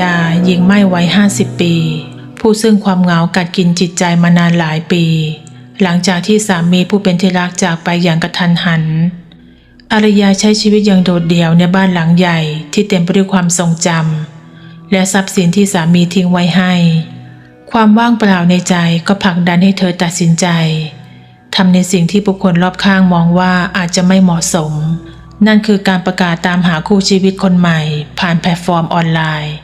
ยาหญิงไม่วัยห้าสิบปี ผู้ซึ่งความเหงากัดกินจิตใจมานานหลายปี หลังจากที่สามีผู้เป็นที่รักจากไปอย่างกระทันหัน อารยาใช้ชีวิตอย่างโดดเดี่ยวในบ้านหลังใหญ่ที่เต็มไปด้วยความทรงจำและทรัพย์สินที่สามีทิ้งไว้ให้ ความว่างเปล่าในใจก็ผลักดันให้เธอตัดสินใจทำในสิ่งที่บุคคลรอบข้างมองว่าอาจจะไม่เหมาะสม นั่นคือการประกาศตามหาคู่ชีวิตคนใหม่ ผ่านแพลตฟอร์มออนไลน์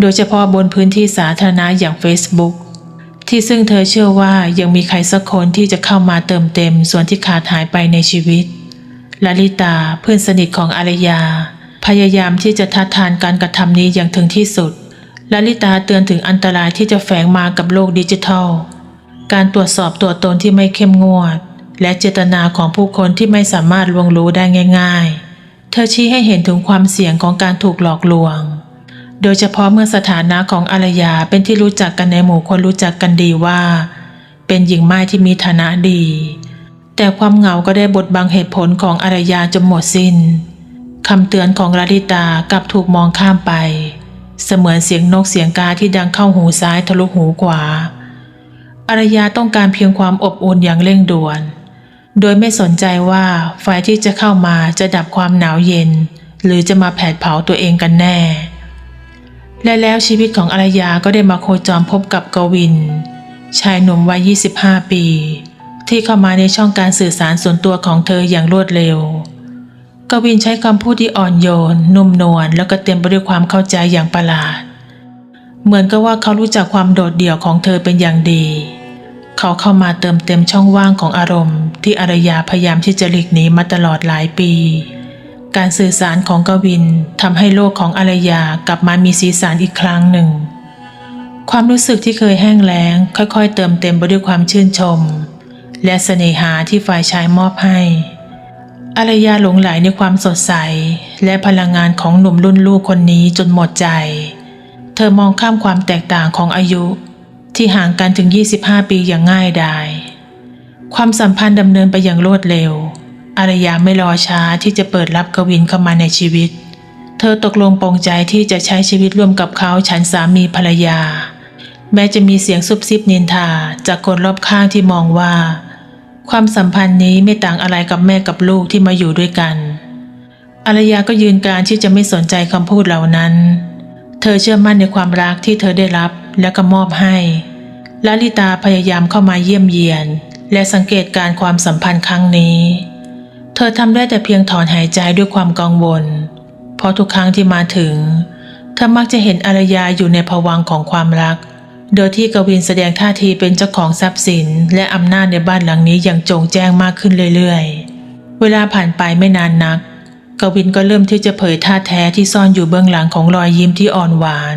โดยเฉพาะบนพื้นที่สาธารณะอย่าง Facebook ที่ซึ่งเธอเชื่อว่ายังมีใครสักคนที่จะเข้ามาเติมเต็มส่วนที่ขาดหายไปในชีวิตลลิตาเพื่อนสนิทของอารยา พยายามที่จะทัดทานการกระทำนี้อย่างถึงที่สุดลลิตาเตือนถึงอันตรายที่จะแฝงมากับโลกดิจิทัล การตรวจสอบตัวตนที่ไม่เข้มงวด และเจตนาของผู้คนที่ไม่สามารถลวงรู้ได้ง่าย ๆ เธอชี้ให้เห็นถึงความเสี่ยงของการถูกหลอกลวง โดยเฉพาะเมื่อสถานะของอารยาเป็นที่รู้จักกันในหมู่คนรู้จักกันดีว่า เป็นหญิงไม้ที่มีฐานะดี แต่ความเหงาก็ได้บดบังเหตุผลของอารยาจนหมดสิน้นคำเตือนของลลิตากลับถูกมองข้ามไป เสมือนเสียงนกเสียงกาที่ดังเข้าหูซ้ายทะลุหูขวา อารยาต้องการเพียงความอบอุ่นอย่างเร่งด่วน โดยไม่สนใจว่าไฟที่จะเข้ามาจะดับความหนาวเย็น หรือจะมาแผดเผาตัวเองกันแน่ และแล้วชีวิตของอารยาก็ได้มาโคจรพบกับกวิน ชายหนุ่มวัย 25 ปี ที่เข้ามาในช่องการสื่อสารส่วนตัวของเธออย่างรวดเร็ว กวินใช้คำพูดที่อ่อนโยน นุ่มนวลแล้วก็เต็มไปด้วยความเข้าใจอย่างประหลาด เหมือนกับว่าเขารู้จักความโดดเดี่ยวของเธอเป็นอย่างดี เขาเข้ามาเติมเต็มช่องว่างของอารมณ์ ที่อารยาพยายามที่จะหลีกหนีมาตลอดหลายปี การสื่อสารของกวินทำให้โลกของอารยากลับมามีสีสันอีกครั้งหนึ่ง ความรู้สึกที่เคยแห้งแล้ง ค่อยๆ เติมเต็มไปด้วยความชื่นชม และเสน่หาที่ฝ่ายชายมอบให้อารยาหลงไหลในความสดใส และพลังงานของหนุ่มรุ่นลูกคนนี้จนหมดใจ เธอมองข้ามความแตกต่างของอายุ ที่ห่างกันถึง 25 ปีอย่างง่ายดาย ความสัมพันธ์ดำเนินไปอย่างรวดเร็ว อารยาไม่รอช้าที่จะเปิดรับกวินเข้ามาในชีวิต เธอตกลงปรงใจที่จะใช้ชีวิตร่วมกับเขาฉันสามีภรรยา แม้จะมีเสียงซุบซิบนินทาจากคนรอบข้างที่มองว่า ความสัมพันธ์นี้ไม่ต่างอะไรกับแม่กับลูกที่มาอยู่ด้วยกันอารยาก็ยืนการที่จะไม่สนใจคำพูดเหล่านั้น เธอเชื่อมั่นในความรักที่เธอได้รับและก็มอบให้ลลิตาพยายามเข้ามาเยี่ยมเยียน และสังเกตการความสัมพันธ์ครั้งนี้ เธอทำได้แต่เพียงถอนหายใจด้วยความกังวล เพราะทุกครั้งที่มาถึง เธอมักจะเห็นอารยาอยู่ในภวังของความรัก โดยที่กวินแสดงท่าทีเป็นเจ้าของทรัพย์สิน และอำนาจในบ้านหลังนี้อย่างจงแจ้งมากขึ้นเรื่อยๆ เวลาผ่านไปไม่นานนัก กวินก็เริ่มที่จะเผยท่าแท้ที่ซ่อนอยู่เบื้องหลังของรอยยิ้มที่อ่อนหวาน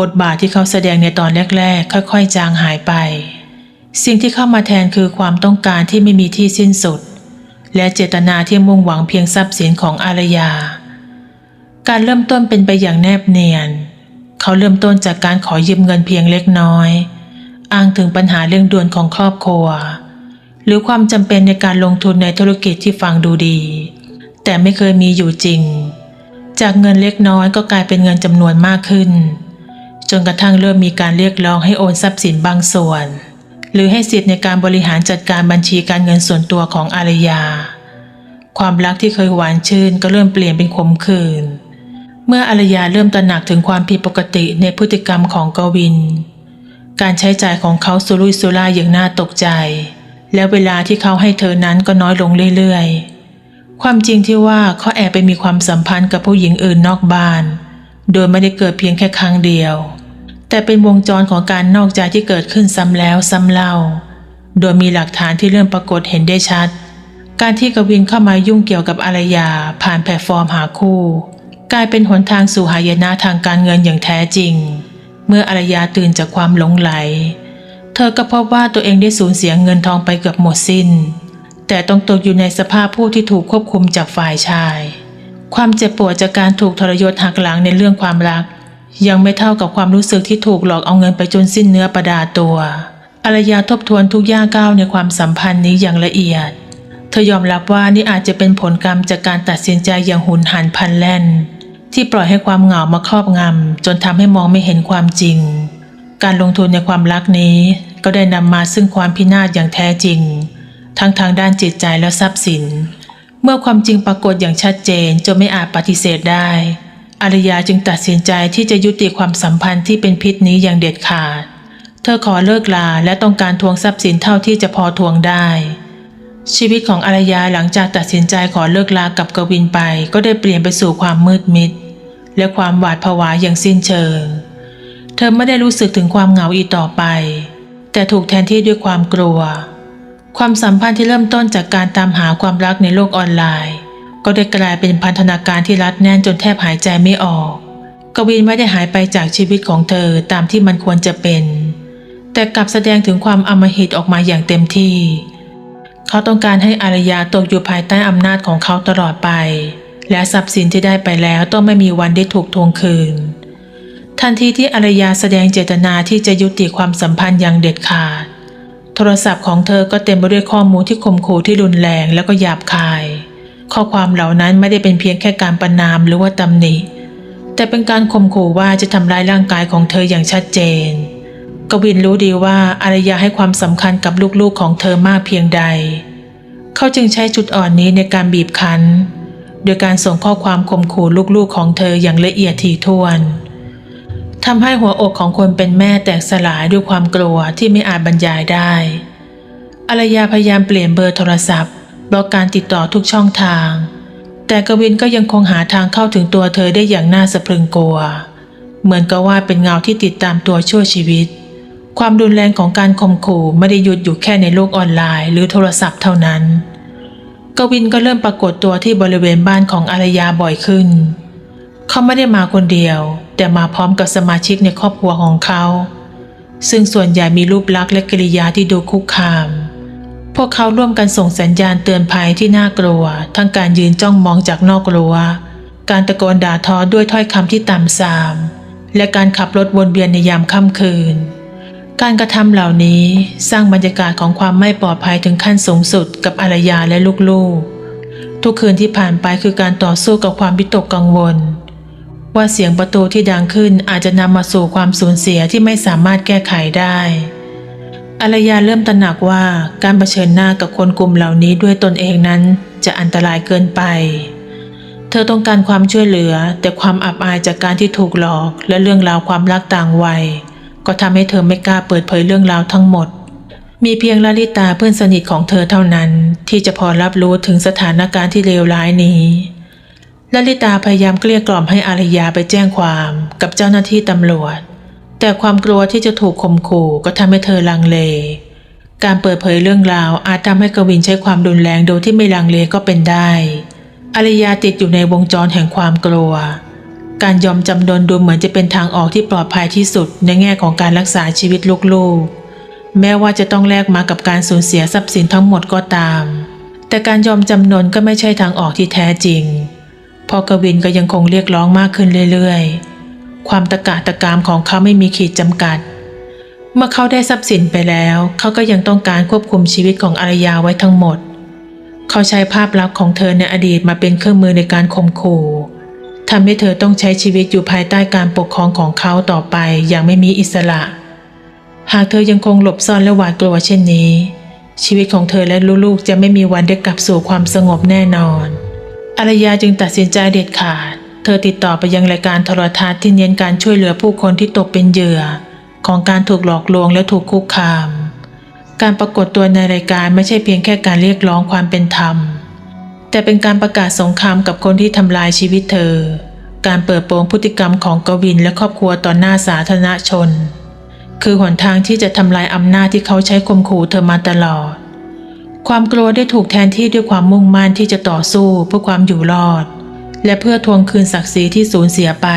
บทบาทที่เขาแสดงในตอนแรก ๆ ค่อย ๆ จางหายไป สิ่งที่เข้ามาแทนคือความต้องการที่ไม่มีที่สิ้นสุด และเจตนาที่มุ่งหวังเพียงทรัพย์สินของอารยา การเริ่มต้นเป็นไปอย่างแนบเนียน เขาเริ่มต้นจากการขอยืมเงินเพียงเล็กน้อย อ้างถึงปัญหาเรื่องด่วนของครอบครัว หรือความจำเป็นในการลงทุนในธุรกิจที่ฟังดูดี แต่ไม่เคยมีอยู่จริง จากเงินเล็กน้อยก็กลายเป็นเงินจำนวนมากขึ้น จนกระทั่งเริ่มมีการเรียกร้องให้โอนทรัพย์สินบางส่วน หรือให้สิทธิ์ในการบริหารจัดการบัญชีการเงินส่วนตัวของอารยา ความรักที่เคยหวานชื่นก็เริ่มเปลี่ยนเป็นขมขื่นเมื่ออารยาเริ่มตระหนักถึงความผิดปกติในพฤติกรรมของกวิน การใช้จ่ายของเขาสุรุ่ยสุร่ายอย่างน่าตกใจ และเวลาที่เขาให้เธอนั้นก็น้อยลงเรื่อยๆ ความจริงที่ว่าเขาแอบไปมีความสัมพันธ์กับผู้หญิงอื่นนอกบ้าน โดยไม่ได้เกิดเพียงแค่ครั้งเดียว แต่เป็นวงจรของการนอกใจที่เกิดขึ้นซ้ำแล้วซ้ำเล่า โดยมีหลักฐานที่เริ่มปรากฏเห็นได้ชัด การที่กวินเข้ามายุ่งเกี่ยวกับอารยาผ่านแพลตฟอร์มหาคู่ กลายเป็นหนทางสู่หายนะทางการเงินอย่างแท้จริง เมื่ออารยาตื่นจากความหลงไหล เธอก็พบว่าตัวเองได้สูญเสียเงินทองไปเกือบหมดสิ้น แต่ต้องตกอยู่ในสภาพผู้ที่ถูกควบคุมจากฝ่ายชาย ความเจ็บปวดจากการถูกทรยศหักหลังในเรื่องความรัก ยังไม่เท่ากับความรู้สึกที่ถูกหลอกเอาเงินไปจนสิ้นเนื้อประดาตัวอารยาทบทวนทุกย่างก้าวในความสัมพันธ์นี้อย่างละเอียด เธอยอมรับว่านี่อาจจะเป็นผลกรรมจากการตัดสินใจอย่างหุนหันพลันแล่น ที่ปล่อยให้ความเหงามาครอบงำจนทำให้มองไม่เห็นความจริง การลงทุนในความรักนี้ ก็ได้นำมาซึ่งความพินาศอย่างแท้จริง ทั้งทางด้านจิตใจและทรัพย์สิน เมื่อความจริงปรากฏอย่างชัดเจนจนไม่อาจปฏิเสธได้ อารยาจึงตัดสินใจที่จะยุติความสัมพันธ์ที่เป็นพิษนี้อย่างเด็ดขาด เธอขอเลิกลาและต้องการทวงทรัพย์สินเท่าที่จะพอทวงได้ ชีวิตของอารยาหลังจากตัดสินใจขอเลิกลากับกวินไป ก็ได้เปลี่ยนไปสู่ความมืดมิด และความหวาดผวาอย่างสิ้นเชิง เธอไม่ได้รู้สึกถึงความเหงาอีกต่อไป แต่ถูกแทนที่ด้วยความกลัว ความสัมพันธ์ที่เริ่มต้นจากการตามหาความรักในโลกออนไลน์ ก็ได้กลายเป็นพันธนาการที่รัดแน่นจนแทบหายใจไม่ออก กวินไม่ได้หายไปจากชีวิตของเธอตามที่มันควรจะเป็น แต่กลับแสดงถึงความอำมหิตออกมาอย่างเต็มที่ เขาต้องการให้อารยาตกอยู่ภายใต้อำนาจของเขาตลอดไป และทรัพย์สินที่ได้ไปแล้วต้องไม่มีวันได้ถูกทวงคืน ทันทีที่อารยาแสดงเจตนาที่จะยุติความสัมพันธ์อย่างเด็ดขาด โทรศัพท์ของเธอก็เต็มไปด้วยข้อมูลที่ข่มขู่ที่รุนแรงแล้วก็หยาบคาย ข้อความเหล่านั้นไม่ได้เป็นเพียงแค่การประนามหรือว่าตำหนิ แต่เป็นการข่มขู่ว่าจะทำร้ายร่างกายของเธออย่างชัดเจน กวินรู้ดีว่าอารยาให้ความสำคัญกับลูกๆของเธอมากเพียงใด เขาจึงใช้จุดอ่อนนี้ในการบีบคั้น โดยการส่งข้อความข่มขู่ลูกๆของเธออย่างละเอียดถี่ถ้วนทำให้หัวอกของคนเป็นแม่แตกสลายด้วยความกลัวที่ไม่อาจบรรยายได้อารยาพยายามเปลี่ยนเบอร์โทรศัพท์ บล็อกการติดต่อทุกช่องทาง แต่กวินก็ยังคงหาทางเข้าถึงตัวเธอได้อย่างน่าสะพรึงกลัว เหมือนกับว่าเป็นเงาที่ติดตามตัวชั่วชีวิต ความรุนแรงของการข่มขู่ไม่ได้หยุดอยู่แค่ในโลกออนไลน์หรือโทรศัพท์เท่านั้น กวินก็เริ่มปรากฏตัวที่บริเวณบ้านของอารยาบ่อยขึ้น เขาไม่ได้มาคนเดียว แต่มาพร้อมกับสมาชิกในครอบครัวของเขา ซึ่งส่วนใหญ่มีรูปลักษณ์และกิริยาที่ดูคุกคาม พวกเขาร่วมกันส่งสัญญาณเตือนภัยที่น่ากลัว ทั้งการยืนจ้องมองจากนอกรั้ว การตะโกนด่าทอด้วยถ้อยคำที่ต่ำทราม และการขับรถวนเวียนในยามค่ำคืน การกระทำเหล่านี้สร้างบรรยากาศของความไม่ปลอดภัยถึงขั้นสูงสุดกับอารยาและลูกๆ ทุกคืนที่ผ่านไปคือการต่อสู้กับความวิตกกังวล ว่าเสียงประตูที่ดังขึ้นอาจจะนำมาสู่ความสูญเสียที่ไม่สามารถแก้ไขได้ อารยาเริ่มตระหนักว่าการเผชิญหน้ากับคนกลุ่มเหล่านี้ด้วยตนเองนั้นจะอันตรายเกินไป เธอต้องการความช่วยเหลือ แต่ความอับอายจากการที่ถูกหลอกและเรื่องราวความรักต่างวัย ก็ทำให้เธอไม่กล้าเปิดเผยเรื่องราวทั้งหมด มีเพียงลลิตาเพื่อนสนิทของเธอเท่านั้น ที่จะพอรับรู้ถึงสถานการณ์ที่เลวร้ายนี้ลลิตาพยายามเกลี้ยกล่อมให้อารยาไปแจ้งความกับเจ้าหน้าที่ตำรวจ แต่ความกลัวที่จะถูกข่มขู่ก็ทำให้เธอลังเล การเปิดเผยเรื่องราวอาจทำให้กวินใช้ความรุนแรงโดยที่ไม่ลังเลก็เป็นได้อารยาติดอยู่ในวงจรแห่งความกลัว การยอมจำนนดูเหมือนจะเป็นทางออกที่ปลอดภัยที่สุดในแง่ของการรักษาชีวิตลูกๆ แม้ว่าจะต้องแลกมากับการสูญเสียทรัพย์สินทั้งหมดก็ตาม แต่การยอมจำนนก็ไม่ใช่ทางออกที่แท้จริงพอกวินก็ยังคงเรียกร้องมากขึ้นเรื่อยๆ ความตะกะตะกามของเขาไม่มีขีดจำกัด เมื่อเขาได้ทรัพย์สินไปแล้ว เขาก็ยังต้องการควบคุมชีวิตของอารยาไว้ทั้งหมด เขาใช้ภาพลักษณ์ของเธอในอดีตมาเป็นเครื่องมือในการข่มขู่ทำให้เธอต้องใช้ชีวิตอยู่ภายใต้การปกครองของเขาต่อไปอย่างไม่มีอิสระ หากเธอยังคงหลบซ่อนและหวาดกลัวเช่นนี้ ชีวิตของเธอและลูกๆจะไม่มีวันได้กลับสู่ความสงบแน่นอนอารยาจึงตัดสินใจเด็ดขาด เธอติดต่อไปยังรายการโทรทัศน์ที่เน้นการช่วยเหลือผู้คนที่ตกเป็นเหยื่อ ของการถูกหลอกลวงและถูกคุกคาม การปรากฏตัวในรายการไม่ใช่เพียงแค่การเรียกร้องความเป็นธรรม แต่เป็นการประกาศสงครามกับคนที่ทำลายชีวิตเธอ การเปิดโปงพฤติกรรมของกวินและครอบครัวต่อหน้าสาธารณชน คือหนทางที่จะทำลายอำนาจที่เขาใช้ข่มขู่เธอมาตลอด ความกลัวได้ถูกแทนที่ด้วยความมุ่งมั่นที่จะต่อสู้เพื่อความอยู่รอด และเพื่อทวงคืนศักดิ์ศรีที่สูญเสียไป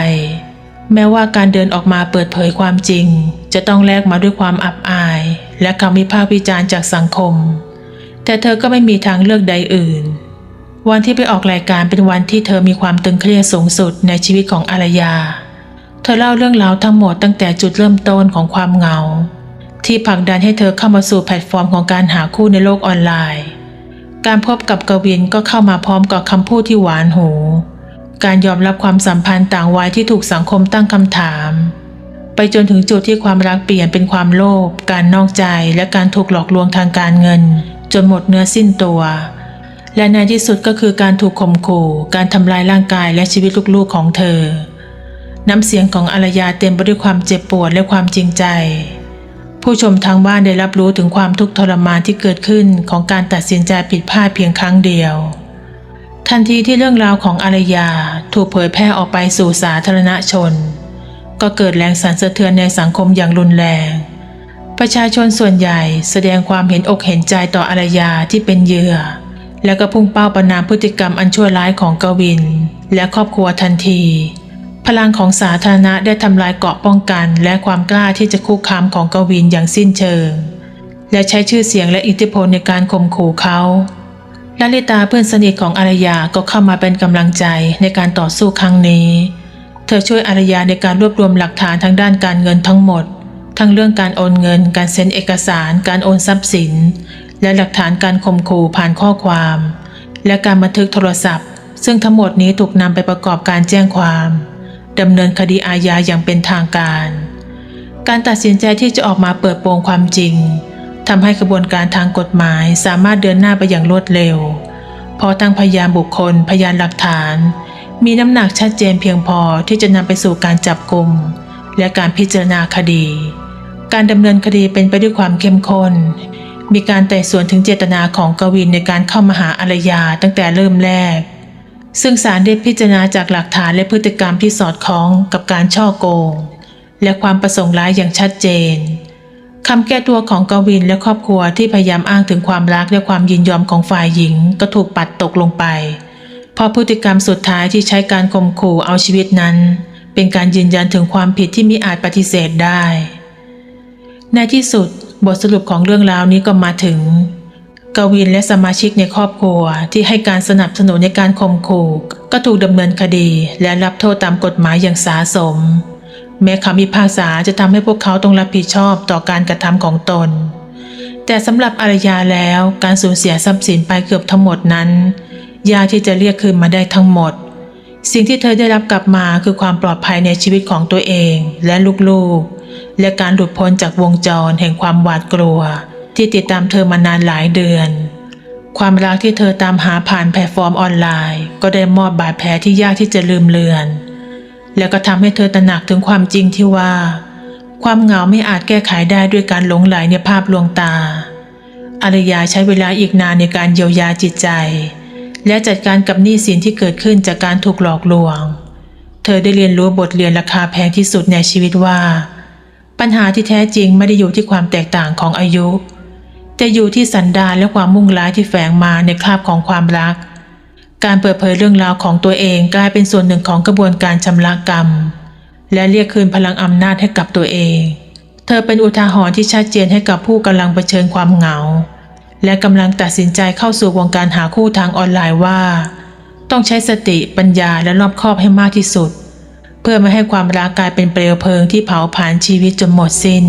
แม้ว่าการเดินออกมาเปิดเผยความจริง จะต้องแลกมาด้วยความอับอาย และคำวิพากษ์วิจารณ์จากสังคม แต่เธอก็ไม่มีทางเลือกใดอื่น วันที่ไปออกรายการเป็นวันที่เธอมีความตึงเครียดสูงสุดในชีวิตของอารยา เธอเล่าเรื่องราวทั้งหมดตั้งแต่จุดเริ่มต้นของความเหงา ที่ผลักดันให้เธอเข้ามาสู่แพลตฟอร์มของการหาคู่ในโลกออนไลน์ การพบกับกวินก็เข้ามาพร้อมกับคำพูดที่หวานหู การยอมรับความสัมพันธ์ต่างวัยที่ถูกสังคมตั้งคำถาม ไปจนถึงจุดที่ความรักเปลี่ยนเป็นความโลภการนอกใจและการถูกหลอกลวงทางการเงิน จนหมดเนื้อสิ้นตัว และในที่สุดก็คือการถูกข่มขู่การทำลายร่างกายและชีวิตลูกๆของเธอ น้ำเสียงของอารยาเต็มไปด้วยความเจ็บปวดและความจริงใจ ผู้ชมทางบ้านได้รับรู้ถึงความทุกข์ทรมานที่เกิดขึ้นของการตัดสินใจผิดพลาดเพียงครั้งเดียว ทันทีที่เรื่องราวของอารยาถูกเผยแพร่ออกไปสู่สาธารณชน ก็เกิดแรงสั่นสะเทือนในสังคมอย่างรุนแรง ประชาชนส่วนใหญ่แสดงความเห็นอกเห็นใจต่ออารยาที่เป็นเหยื่อ แล้วก็พุ่งเป้าประนามพฤติกรรมอันชั่วร้ายของกวิน และครอบครัวทันที พลังของสาธารณะได้ทำลายเกาะป้องกัน และความกล้าที่จะคุกคามของกวินอย่างสิ้นเชิง และใช้ชื่อเสียงและอิทธิพลในการข่มขู่เขา ลลิตาเพื่อนสนิทของอารยาก็เข้ามาเป็นกำลังใจในการต่อสู้ครั้งนี้ เธอช่วยอารยาในการรวบรวมหลักฐานทางด้านการเงินทั้งหมด ทั้งเรื่องการโอนเงิน การเซ็นเอกสาร การโอนทรัพย์สิน และหลักฐานการข่มขู่ผ่านข้อความ และการบันทึกโทรศัพท์ ซึ่งทั้งหมดนี้ถูกนำไปประกอบการแจ้งความดำเนินคดีอาญาอย่างเป็นทางการ การตัดสินใจที่จะออกมาเปิดโปงความจริง ทำให้กระบวนการทางกฎหมายสามารถเดินหน้าไปอย่างรวดเร็ว เพราะทั้งพยานบุคคล พยานหลักฐาน มีน้ำหนักชัดเจนเพียงพอที่จะนำไปสู่การจับกลุ่มและการพิจารณาคดี การดำเนินคดีเป็นไปด้วยความเข้มข้น มีการไต่สวนถึงเจตนาของกวินในการเข้ามาหาอารยาตั้งแต่เริ่มแรก ซึ่งศาลได้พิจารณาจากหลักฐานและพฤติกรรมที่สอดคล้องกับการช่อโกง และความประสงค์ร้ายอย่างชัดเจน คำแก้ตัวของกวินและครอบครัวที่พยายามอ้างถึงความรักและความยินยอมของฝ่ายหญิง ก็ถูกปัดตกลงไป เพราะพฤติกรรมสุดท้ายที่ใช้การข่มขู่เอาชีวิตนั้น เป็นการยืนยันถึงความผิดที่มิอาจปฏิเสธได้ ในที่สุดบทสรุปของเรื่องราวนี้ก็มาถึง กวินและสมาชิกในครอบครัวที่ให้การสนับสนุนในการข่มขู่ก็ถูกดำเนินคดีและรับโทษตามกฎหมายอย่างสาสม แม้คำพิพากษาจะทำให้พวกเขาต้องรับผิดชอบต่อการกระทำของตน แต่สำหรับอารยาแล้วการสูญเสียทรัพย์สินไปเกือบทั้งหมดนั้น ยากที่จะเรียกคืนมาได้ทั้งหมด สิ่งที่เธอได้รับกลับมาคือความปลอดภัยในชีวิตของตัวเองและลูกๆ และการหลุดพ้นจากวงจรแห่งความหวาดกลัว ที่ติดตามเธอมานานหลายเดือน ความรักที่เธอตามหาผ่านแพลตฟอร์มออนไลน์ ก็ได้มอบบาดแผลที่ยากที่จะลืมเลือน แล้วก็ทำให้เธอตระหนักถึงความจริงที่ว่า ความเหงาไม่อาจแก้ไขได้ด้วยการหลงไหลในภาพลวงตา อารยาใช้เวลาอีกนานในการเยียวยาจิตใจ และจัดการกับหนี้สินที่เกิดขึ้นจากการถูกหลอกลวง เธอได้เรียนรู้บทเรียนราคาแพงที่สุดในชีวิตว่า ปัญหาที่แท้จริงไม่ได้อยู่ที่ความแตกต่างของอายุ แต่อยู่ที่สันดานและความมุ่งร้ายที่แฝงมาในคราบของความรัก การเปิดเผยเรื่องราวของตัวเองกลายเป็นส่วนหนึ่งของกระบวนการชำระกรรม และเรียกคืนพลังอำนาจให้กับตัวเอง เธอเป็นอุทาหรณ์ที่ชัดเจนให้กับผู้กำลังเผชิญความเหงา และกำลังตัดสินใจเข้าสู่วงการหาคู่ทางออนไลน์ว่า ต้องใช้สติปัญญาและรอบคอบให้มากที่สุด เพื่อไม่ให้ความรักกลายเป็นเปลวเพลิงที่เผาผลาญชีวิตจนหมดสิ้น